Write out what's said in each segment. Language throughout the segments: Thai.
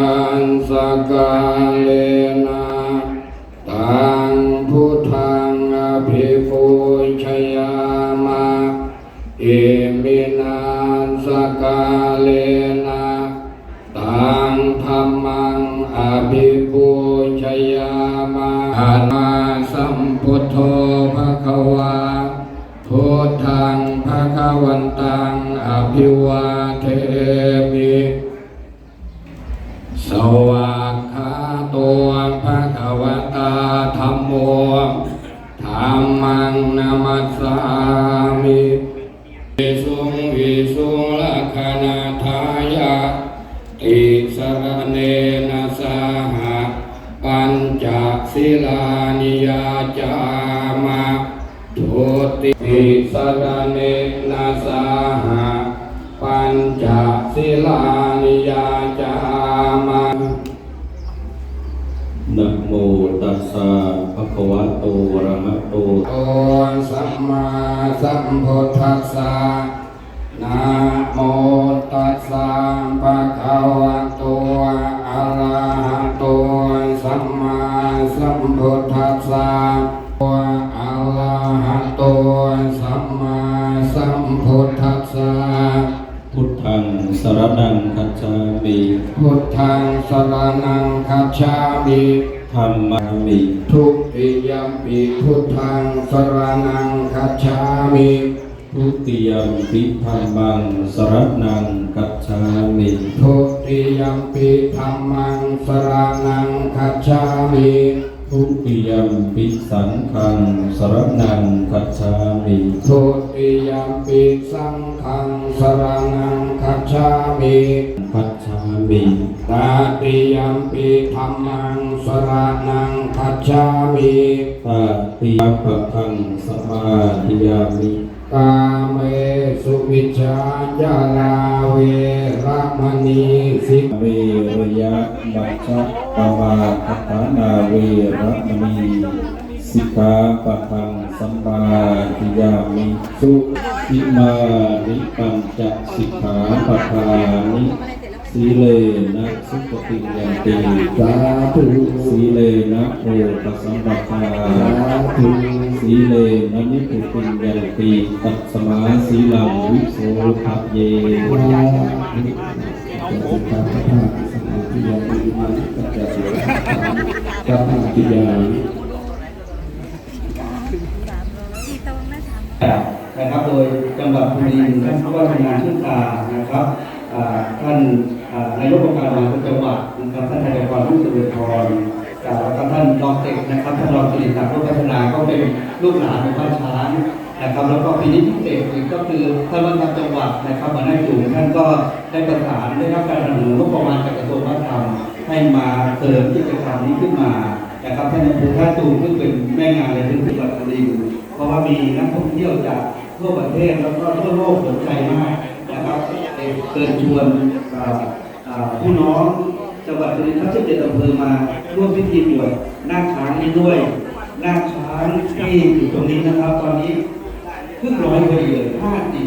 อันสกาเลนะตังพุทธังอภิปูชยามะเอมินาสกาเลนะตังธรรมังอภิปูชยามะอามาสัมพุทโธภะคะวาพุทธังภะคะวันตังอภิวาเทมิ วากขาตัวภะคะวตาธรรมโมธรรมังนามัสสามิวิสุงวิสุงลักขณาทายะติสรเนนะสหะปัญจศิลานิยาจามะทุติติสรเนนะสหะปัญจศิลาจามา นะโมตั สสะภะคะวะโตอะระหะโตโอสัมมาสัมพุทธัสสะนะโมตัสสะภะคะวะโตอะระหะโตสัมมาสัมพุทธัสสะอะระหะโตสัมมาสัมพุทธัสสะพุทธังสรณังคัจฉามิพุทธังสรณังคัจฉามิธัมมา มิทุติยัมปิพุทธังสรณังคัจฉามิทุติยมปิธัมมังสรณังคัจฉามิทุติยัมปิธัมมังสรณังคัจฉามิทุติยมปิสังฆังสรณังคัจฉามิทุติยัมปิสังฆังสรณังคัจฉามิคัจฉา มิตาติยัมปิธัมมังสรณังคัจฉามิตาติยปะทังสมาธิยามิกาเมสุวิชาจาลาเวระมณีสิเวรยะมัจจปมาคัตานาเวระมณีสิกขาปะทังสัมมาทิยามิสุอิมานิปัญจสิกขาปะทานิ สีเลนะสุปฏิยันติสาธุสีเลนะโอปัสสัมปทาสาธุสีเลนะนิพุติยันติตัสมาสีลังวิโสภะเยกับปิยานะครับโดยจังหวัดบุรีท่านผู้ว่าราชการชื่นตานะครับท่าน นายกองค์การบริหารส่วนจังหวัดนะครับท่านนายกรผู้สุริพรอ่าแล้วก็ท่านรองเอกนะครับท่านรองสิริศักดิ์รุ่งพัฒนาก็เป็นลูกหลานของบ้านช้างนะครับแล้วก็ปีนี้พิเศษอีกก็คือท่านรัฐจังหวัดนะครับหัวหน้าจุ่ท่านก็ได้ประสานได้รับการสนับสนุนงบประมาณจากกระทรวงวัฒนธรรมให้มาเสริมกิจกรรมนี้ขึ้นมานะครับท่านอำเภอท่าตูมซึ่งเป็นแม่งานในพื้นที่จังหวัดบุรีเพราะว่ามีนักท่องเที่ยวจากทั่วประเทศแล้วก็ทั่วโลกสนใจมากนะครับเชิญชวน ผู้น้องจังหวัดสุรินทร์ทั้ง17อำเภอมาร่วมพิธีบวชนาคช้างนี้ด้วยนาคช้างที่อยู่ตรงนี้นะครับ ตอนนี้ครึ่งร้อยพอดีเลยห้าสิบ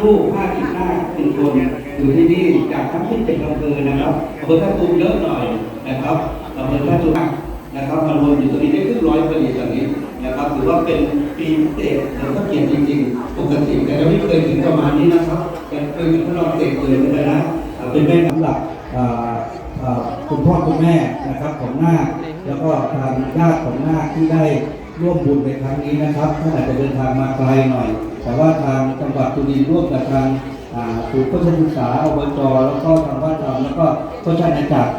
ลูกห้าสิบนาเป็นคนอยู่ที่นี่จากทั้ง17อำเภอนะครับอำเภอท่าตูมเยอะหน่อยนะครับอำเภอท่าตูมนะครับมารวมอยู่ตรงนี้ได้ครึ่งร้อยพอดีตรงนี้นะครับถือว่าเป็นปีพิเศษแล้วก็เกียรติจริงๆปกติแต่เราไม่เคยถึงประมาณนี้นะครับยังเคยเป็นพระรองเด็กเลยเลยนะ เป็นแม่สำหรับคุณพ่อคุณแม่นะครับของนาคแล้วก็ทางญาติของนาคที่ได้ร่วมบุญในครั้งนี้นะครับท่านอาจจะเดินทางมาไกลหน่อย แต่ว่าทางจังหวัดสุรินร์ร่วมกับทางอ่าศูนย์โฆษณศึกษาอบจแล้วก็ทางวัดธรรมแล้วก็โฆษณาจักร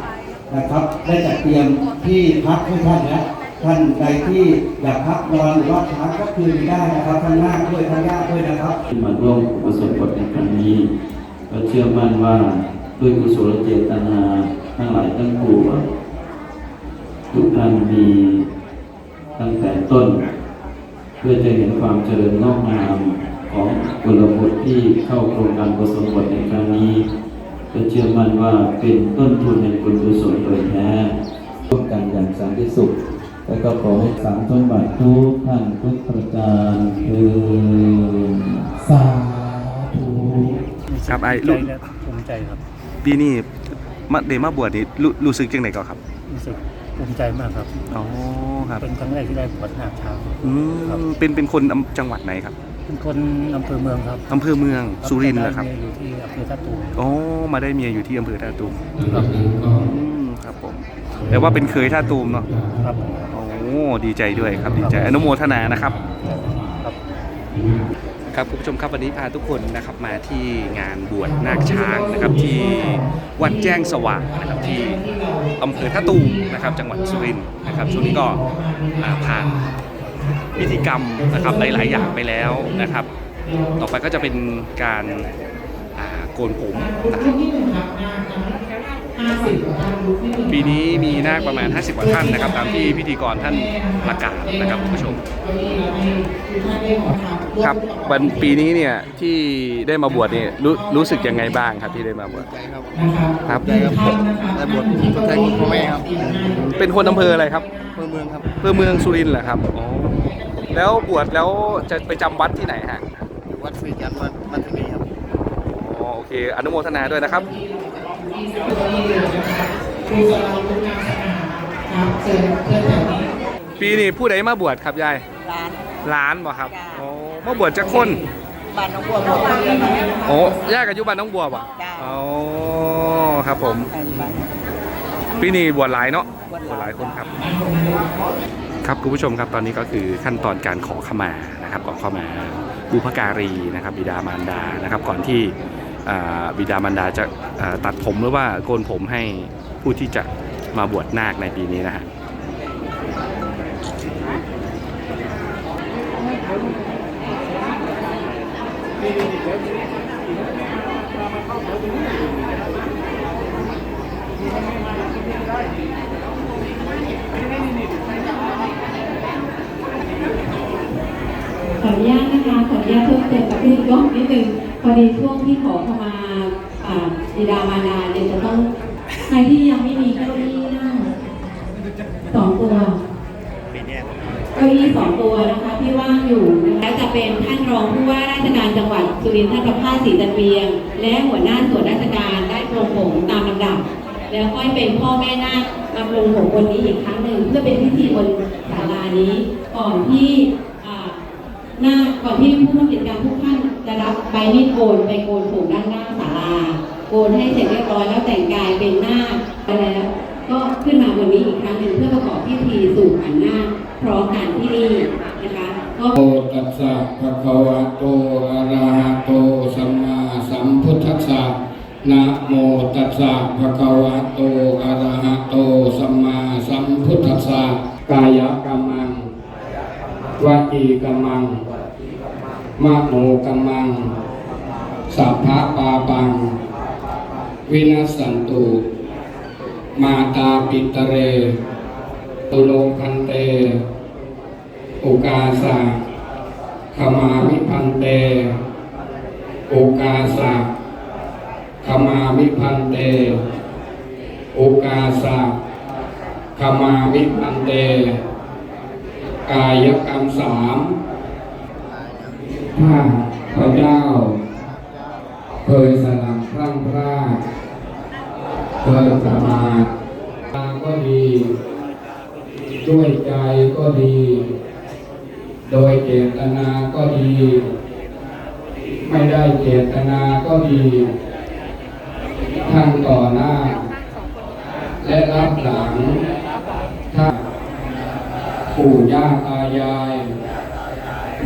นะครับ ได้จัดเตรียมที่พักให้ท่านนะท่านใดที่อยากพักนอนหรือว่าพักก็คืนได้นะครับทั้งหน้าคด้วยทั้งญาติด้วยนะครับที่มาร่วมอุปสมบทในครั้งนี้ก็เชื่อมั่นว่า ด้วยกุศลเจตนาทั้งหลายทั้งปวงทุกท่านมีตั้งแต่ต้น เพื่อจะเห็นความเจริญงอกงามของกุลบุตรที่เข้าโครงการกุศลบทในครั้งนี้ก็เชื่อมั่นว่าเป็นต้นทุนในบุญกุศลโดยแท้ร่วมกันอย่างสันติสุข และก็ขอให้สามต้นบาททุกท่านทุกประการคือสาธุครับไอ้ลูกภูมิใจครับ ปีนี้มาเดมาบวชนี่รู้รู้สึกจังไดก่อนครับรู้สึกภูมิใจมากครับ อ๋อครับเป็นครั้งแรกที่ได้บวชนาคช้างอืครับมเป็นเป็นคนอำจังหวัดไหนครับเป็นคนอำเภอเมืองครับอำเภอเมืองสุรินทร์เหรอครับได้เมียอยู่ที่อำเภอท่าตูมอ๋อ มาได้เมียอยู่ที่อำเภอท่าตูมครับอืมครับผมแต่ว่าเป็นเคยท่าตูมเนาะ ครับ โอ้ ดีใจด้วยครับ ดีใจ อนุโมทนานะครับ ครับ ครับคุณผู้ชมครับวันนี้พาทุกคนนะครับมาที่งานบวชนาคช้างนะครับที่วัดแจ้งสว่างนะครับที่อำเภอท่าตูมนะครับจังหวัดสุรินทร์นะครับช่วงนี้ก็ผ่านพิธีกรรมนะครับหลาย ๆ อย่างไปแล้วนะครับ ต่อไปก็จะเป็นการโกนผมนะครับปีนี้มีนาคประมาณ 50 กว่าท่านนะครับ ตามที่พิธีกรท่านประกาศนะครับคุณผู้ชม ครับวันปีนี้เนี่ยที่ได้มาบวชเนี่ยรู้รู้สึกยังไงบ้างครับที่ได้มาบวชครับได้ครับได้บททดแทนคุณพ่อแม่ครับ เป็นคนอำเภออะไรครับเพื่อเมืองครับอำเภอเมืองสุรินทร์เหรอครับอ๋อแล้วบวชแล้วจะไปจำวัดที่ไหนฮะอยู่วัดสุริยันวัดมัทนีครับอ๋อโอเคอนุโมทนาด้วยนะครับปีนี้ผู้ใดมาบวชครับยายร้าน หลานบ่ครับจ้ะอ๋อ มาบวชจะคนบ้านน้องบัวบอกว่าเรียนมาโอ้ย่ากับยุบันน้องบัวบ่จ้ะอ๋อครับผมไปบ้านปีนี้บวชหลายเนาะบวชหลายหลายคนครับ ครับคุณผู้ชมครับตอนนี้ก็คือขั้นตอนการขอขมานะครับขอขมาบุพการีนะครับบิดามารดานะครับ ก่อนที่อ่าบิดามารดาจะอ่าตัดผมหรือว่าโกนผมให้ผู้ที่จะมาบวชนาคในปีนี้นะฮะ ขออนุญาตนะคะขออนุญาตเพิ่มเติมกับพี่ยกนิดนึงพอดีช่วงที่ขอเข้ามาอ่าบิดามารดาเนี่ยจะต้องใครที่ยังไม่มีเก้าอี้นั่งสองตัว เก้าอี้สองตัวนะคะที่ว่างอยู่นะคะจะเป็นท่านรองผู้ว่าราชการจังหวัดสุรินทร์ท่านประภาสศรีจันเวียง และหัวหน้าส่วนราชการได้ปรงผมตามลำดับ แล้วค่อยเป็นพ่อแม่นาคมาปรงผมบนนี้อีกครั้งหนึ่งเพื่อเป็นพิธีบนศาลานี้ ก่อนที่อ่าหน้าก่อนที่ผู้ร่วมกิจกรรมทุกท่านจะรับใบมีดโกนไปโกนผมด้านหน้าศาลาโกนให้เสร็จเรียบร้อยแล้วแต่งกายเป็นน้าไปแล้วก็ขึ้นมาบนนี้อีกครั้งหนึ่งเพื่อประกอบพิธีสู่ขันน้า พร้อมกันที่นี่นะคะก็โอตัสสะภะคะวะโตอะระหะโตสัมมาสัมพุทธัสสะนะโมตัสสะภะคะวะโตอะระหะโตสัมมาสัมพุทธัสสะกายกรรมังวจีกรรมังมโนกรรมังสัพพะปาปัง วินัสสันตุ มาตาปิตเรตุโลคันเต อุกาสะขมาวิพันเต อุกาสะขมาวิพันเต อุกาสะขมาวิพันเต กายกรรมสามถ้าพระเจ้าเคยสลับพร่ำพร่าเคยประมาทตาก็ดี ด้วยใจก็ดี โดยเจตนาก็ดี ไม่ได้เจตนาก็ดีทั้งต่อหน้า และรับหลังถ้าปู่ย่าตายาย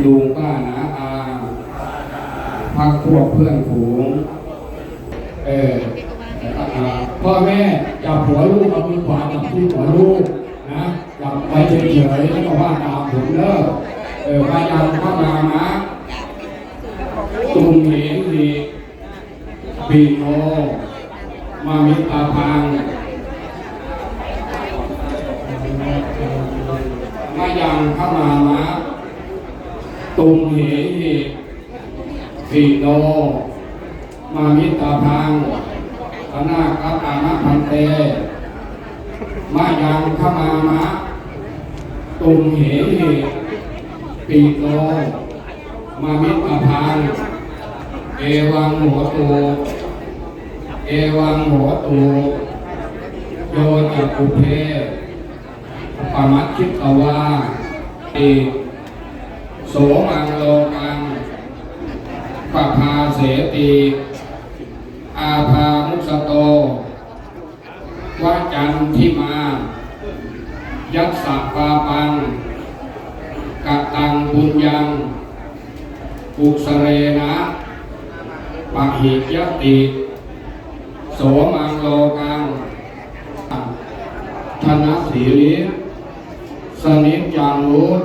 ลุงป้านาอาพักพวกเพื่อนฝูง เอออ่าพ่อแม่จับหัวลูกเอามือขวาจับที่หัวลูกนะจับไปเฉยๆแล้วก็ว่าตามผมเลิก เออพยายามเข้ามะตุงเหงหีปีโนมามิตาพังมายังเข้ามานะตุงเหงหีปีโนมามิตาพังอนาคตามะพันเตมายังขมามะตุมเหหิ ปีโตมามิตาพังเอวังหัวตูเอวังหัวตูโยจะปุเพปมัตคิตวาติโสมังโลกังปภาเสติอาภามุสโตวาจันทิมา ยัสสะปาปัง กตังบุญยังอุสเรนะปะหิยติโสมังโลกังธนสีลิสนิจจังรุต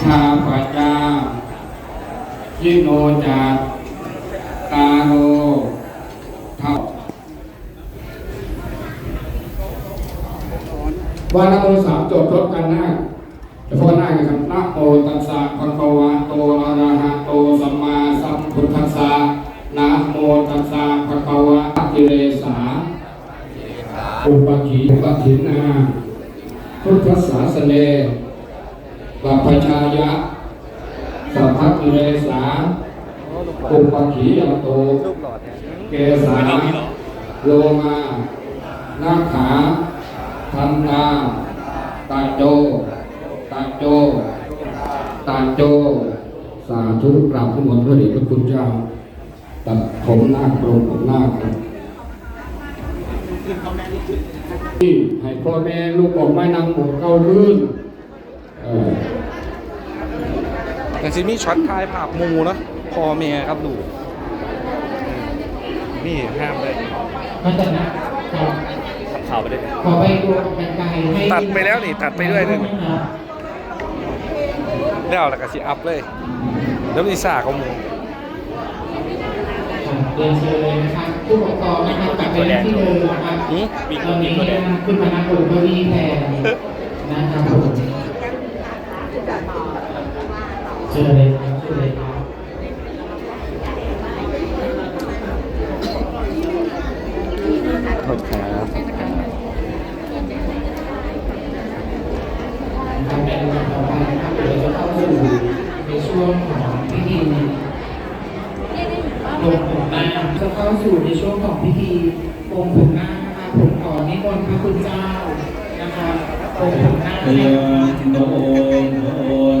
ชาปัจายิโนจัตตาโรเท่าว่านะโมสามจบพร้อมกันหน้าจะพอหน้ากันครับนะโมตัสสะภะคะวะโตอะระหะโตสัมมาสัมพุทธัสสะนะโมตัสสะภะคะวะกิเลสาอุปขีอุปถินาพุทธศาสเนบัพพชายะสัพพกิเลสาอุปขียโต เกสาโลมานาขาทันตาตาโจตาโจตา โจ สาธุกราบทั้งหมดพระเดชพระคุณเจ้า ตัดผมหน้าโปรงผมหน้าครับที่ให้พ่อแม่ลูกออกไม้นำหมูเข้ารื่นเอออย่างที่มีช็อตท้ายภาพหมูเนาะพ่อแม่ครับดูนี่ห้ามเลยมันจะนะขอขับข่าวไปเลยขอไปดูกันไกลให้ตัดไปแล้วนี่ตัดไปด้วยเลยนะครับ แล้วแล้วก็สิอัพเลยแล้วมีสาของหมูเรียนเชิญเลยนะครับผู้ปกครองนะครับกลับไปนั่งที่เดิมนะครับหืมตอนนี้นะครับขึ้นมานั่งบนเก้าอี้แทนนะครับผมเชิญเลยครับเชิญเลยครับ ขอบครับ ทำเป็นลำดับต่อไปนะครับเดี๋ยวเราจะเข้าสู่ในช่วงของพิธีลงผมหน้า จะเข้าสู่ในช่วงของพิธีลงผมหน้านะคะผมขอนิมนต์พระคุณเจ้านะคะลงผมหน้าให้ยะโนโน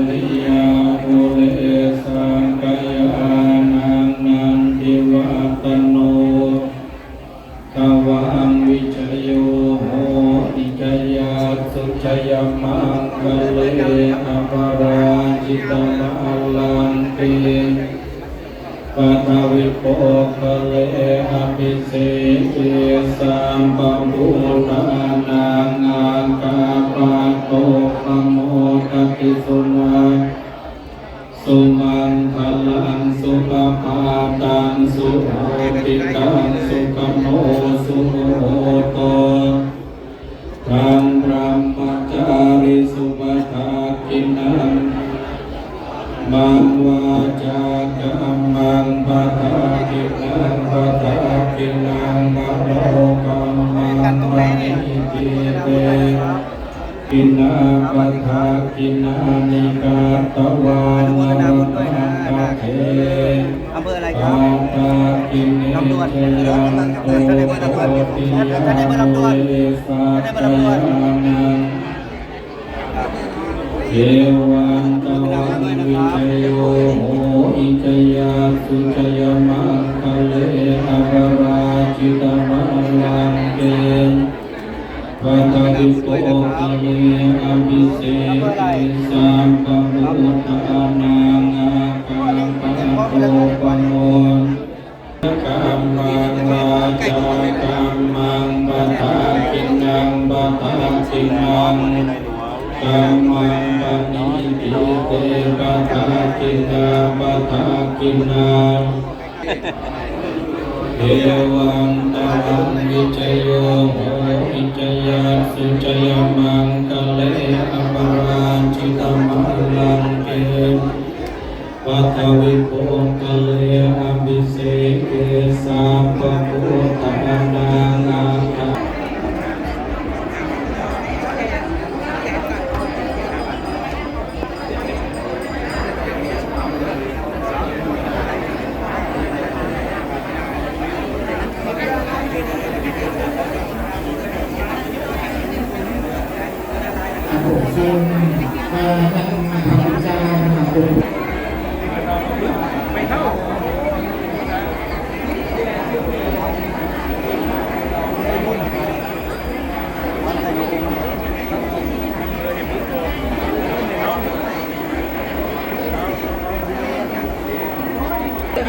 สุปทากินังมังวาจากัมมังปะทากินังปะทากินังมโนกัมมังวะนิจิเตกินาปะทากินานิกาตวานวรตังกะเทอำเภออะไรคปารับตากิเนเทยังโตโตติยังโตเลสัตตยานังเทวัน เอวังตวันวิจโยโหอิจยาสุจยมังคะเลอภราจิตมังลังเกปัตติโกคะเลอภิเศษสัมปัมพุทธานังอาคังปัตโตปโนกัมมังวาจากัมมังปะทากินังปะทากินัง กัมมังปณิทิเตปะทากินาปะทากินาเอวังตะวันวิจโยโหวิจยาสุจยมังคะเลอปราชิตมัลลังเกปัทวิโภคะเลอภิเศษเกสัมปะพุทธานังอาคา ผมซึ่งเอ่อท่านพระคุณเจ้านะครับผม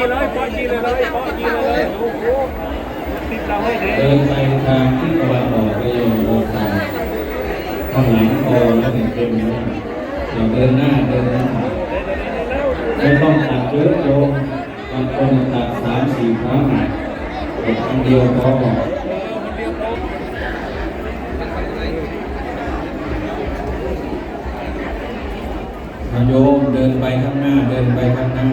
เดินไปทางที่ตะวันออกไปโยมโอทางข้างหลังโอแล้วเนี่ยเป็นหน้าอย่าเดินหน้าเดินหน้าไม่ต้องตัดเยอะโยมบางคนตัดสามสี่ครั้งตัดครั้งเดียวพอโยมเดินไปข้างหน้าเดินไปข้างหน้า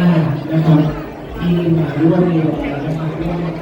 น้นะครับที่มาร่วมในวันนี้วมกลุ่มนะครับ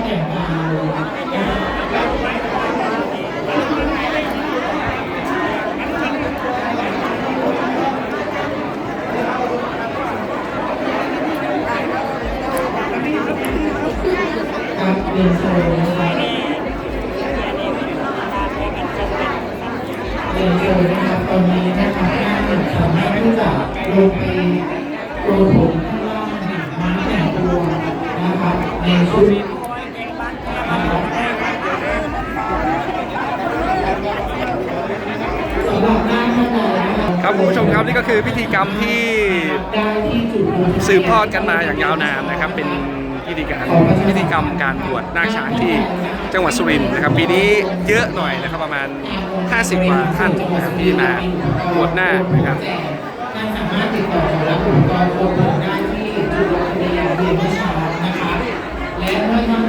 แล้วก็แต่งกายนะครับเรียนเชิญนะครับเรียนเชิญนะครับตอนนี้นะครับท่านสามารถที่จะลงไปโกนผมข้างล่างหาม้าแต่งตัวนะครับในชุดนะครับสำหรับหน้าท่านใดนะ ครับคุณผู้ชมครับนี่ก็คือพิธีกรรมที่สืบทอดกันมาอย่างยาวนานนะครับ เป็นพิธีการพิธีกรรมการบวชนาคช้างที่จังหวัดสุรินทร์นะครับปีนี้เยอะหน่อยนะครับประมาณ 50กว่าท่านนะครับที่มาบวชนาคนะครับสามารถติดต่อขอรับอุปกรณ์โอนผมได้ที่จุดลงทะเบียนเรียวิชานะคะและเมื่อท่าน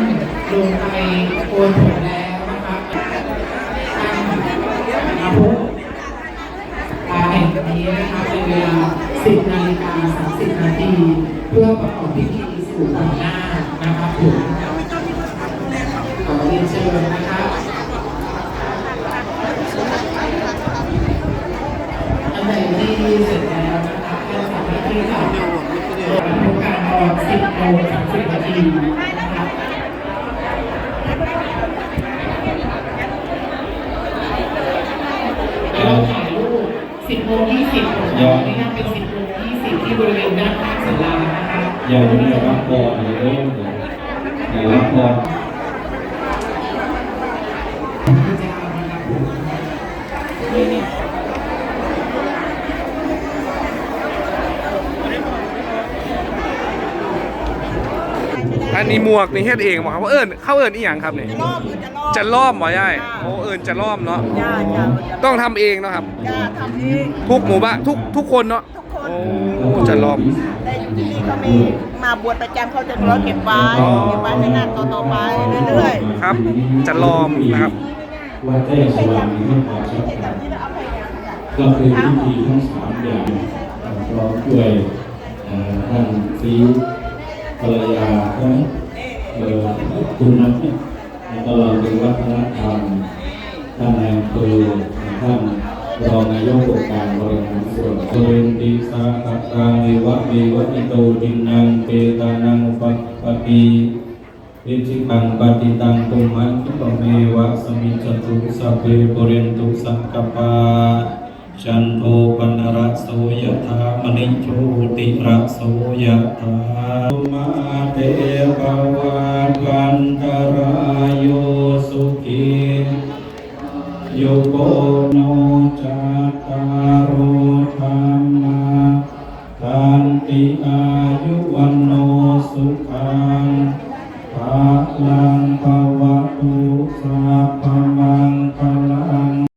ลงไปโอนผมแล้วนะคะท่านอาภุอาแห่ง นี้นะคะเป็นเวลา 10นาฬิกา30 นาที เพื่อประกอบพิธีสู่ขวัญนาคนะคะผมขอเรียนเชิญนะคะอันไหนที่เสร็จแล้วนะคะก็สามารถที่จะทำการตอน10โมง วกนี่เฮ็ดเองบ่ครับว่าเอิ้นเข้าเอิ้นอีหยังครับนี่รอบมือจะรอบจะล่อมบ่ยายโอ้เอิ้นจะล่อมเนาะย่าย่าต้องทำเองเนาะครับย่าทำเองทุกหมู่บ้านทุกทุกคนเนาะทุกคนโอ้จะล่อม แต่อยู่ที่นี่เขามีมาบวชประจำเขาจะร้อยเก็บไว้อ๋อ เก็บไว้ในหน้าต่อต่อๆไปเรื่อยครับ จะล่อมนะครับว่าแจ้งสว่างในเรื่องของชัดก็คือพิธีทั้งสามอย่างเอ่อพร้อมด้วยเอ่อท่านซีภรรยาใช่ไหม เอ่อคุณนัทเนี่ยแล้วก็เราเป็นวัฒนธรรมท่านนายอำเภอท่านรองนายกองค์การบริหารส่วนโดยดีสาขกาเอวะเอวะอิโตดินังเปตานังปปปติอิจิตังปฏิตังตุมหังคิปเมวะสมิจตุสัพเพปุเรนตุสังกปา จันโทปนรสโสยถามณิโชติระโสยถามาเตภวันวันตรายโยสุขีโยโกโนจัตารโธรรมาทันติอายุวันโนสุขังภาลังภาว